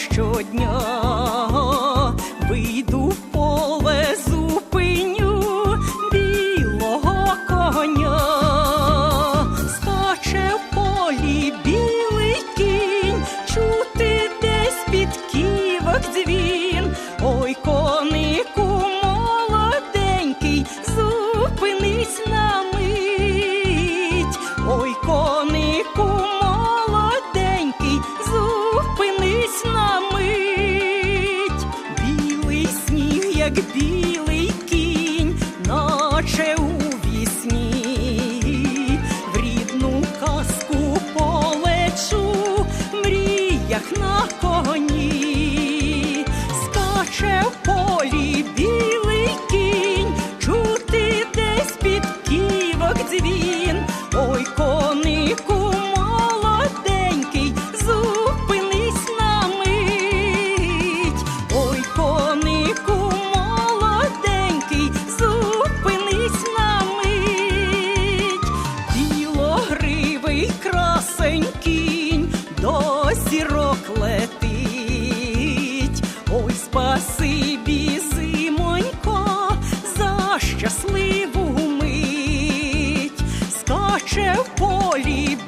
щодня. Вийду в поле, зупиню білого коня. Скаче в полі білий кінь, чути десь під ківок дзвін. Ой, конику молоденький, зупинись на мить. Ой, конику молоденький, зупинись як білий кінь, наче у вісні, в рідну казку полечу, мріях на коні, скаче в полі білий кінь, чути десь під ківок дзвін. Ой, сірок летить. Ой, спасибі, зимонько, за щасливу мить. Скаче в полі